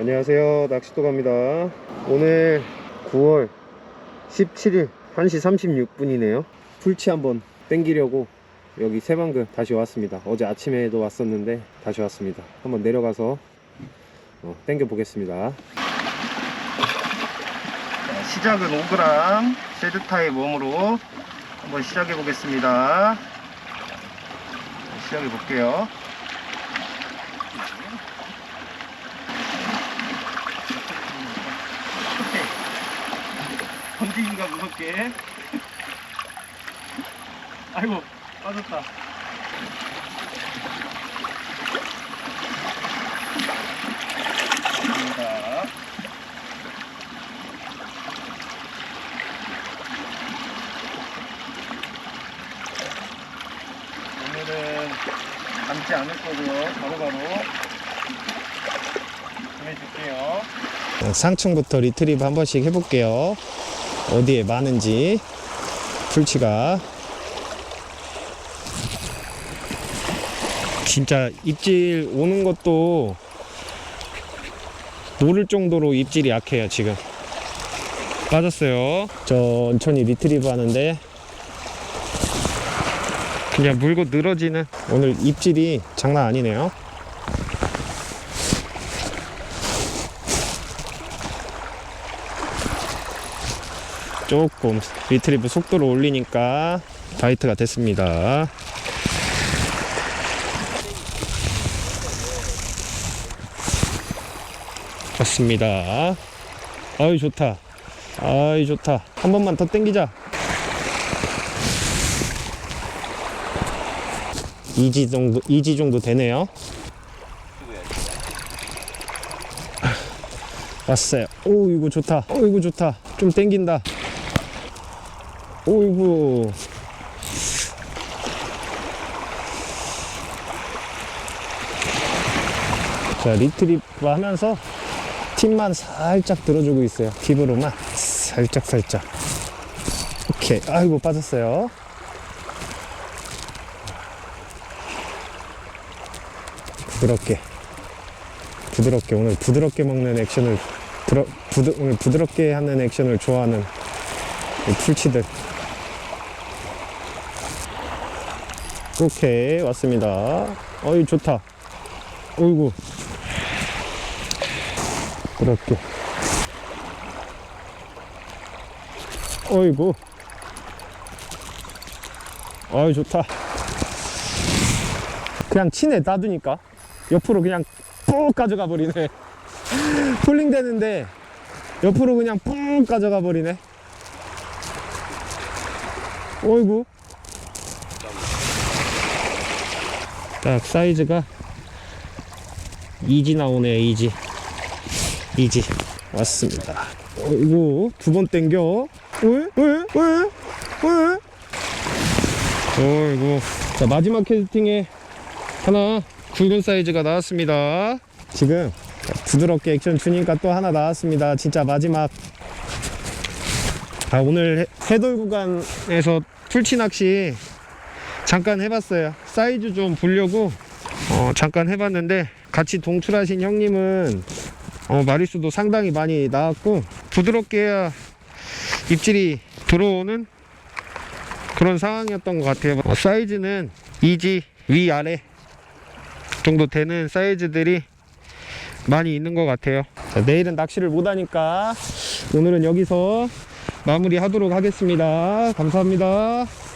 안녕하세요. 낚시도 갑니다. 오늘 9월 17일 1시 36분이네요. 풀치 한번 땡기려고 여기 새방금 다시 왔습니다. 어제 아침에도 왔었는데 다시 왔습니다. 한번 내려가서 어, 땡겨 보겠습니다. 시작은 5g 세드타의 몸으로 한번 시작해 보겠습니다. 시작해 볼게요 던지기가 무섭게. 아이고 빠졌다. 담지 않을 거고요. 바로바로 보내줄게요. 상층부터 리트리브 한 번씩 해볼게요. 어디에 많은지 풀치가 진짜 입질 오는 것도 모를 정도로 입질이 약해요 지금. 빠졌어요. 천천히 리트리브 하는데 그냥 물고 늘어지는 오늘 입질이 장난 아니네요 조금 리트리브 속도를 올리니까 바이트가 됐습니다. 좋습니다. 아유 좋다. 아유 좋다. 한 번만 더 땡기자. 이지 정도 이지 정도 되네요. 왔어요. 오 이거 좋다. 오 이거 좋다. 좀 땡긴다. 오이구. 자, 리트리프 하면서 팀만 살짝 들어주고 있어요. 팁으로만 살짝 살짝. 오케이. 아이고 빠졌어요. 부드럽게. 부드럽게 오늘 부드럽게 먹는 액션을 부드, 오늘 부드럽게 하는 액션을 좋아하는 이 풀치들. 오케이 왔습니다. 어이 좋다. 어이구 부드럽게. 어이구. 어이 좋다. 그냥 치네 놔두니까 옆으로 그냥 쭉 가져가 버리네. 폴링 되는데 옆으로 그냥 뿡 가져가 버리네. 어이구. 딱 사이즈가 이지 나오네 이지 이지 왔습니다 어이구 두 번 땡겨 왜? 왜? 왜? 왜? 어이구 자 마지막 캐스팅에 하나 굵은 사이즈가 나왔습니다 지금 부드럽게 액션 주니까 또 하나 나왔습니다 진짜 마지막 아 오늘 해- 해돌 구간에서 풀치 낚시 잠깐 해봤어요. 사이즈 좀 보려고 어, 잠깐 해봤는데 같이 동출하신 형님은 어, 마리수도 상당히 많이 나왔고 부드럽게 해야 입질이 들어오는 그런 상황이었던 것 같아요. 어, 사이즈는 이지 위아래 정도 되는 사이즈들이 많이 있는 것 같아요. 자, 내일은 낚시를 못하니까 오늘은 여기서 마무리 하도록 하겠습니다. 감사합니다.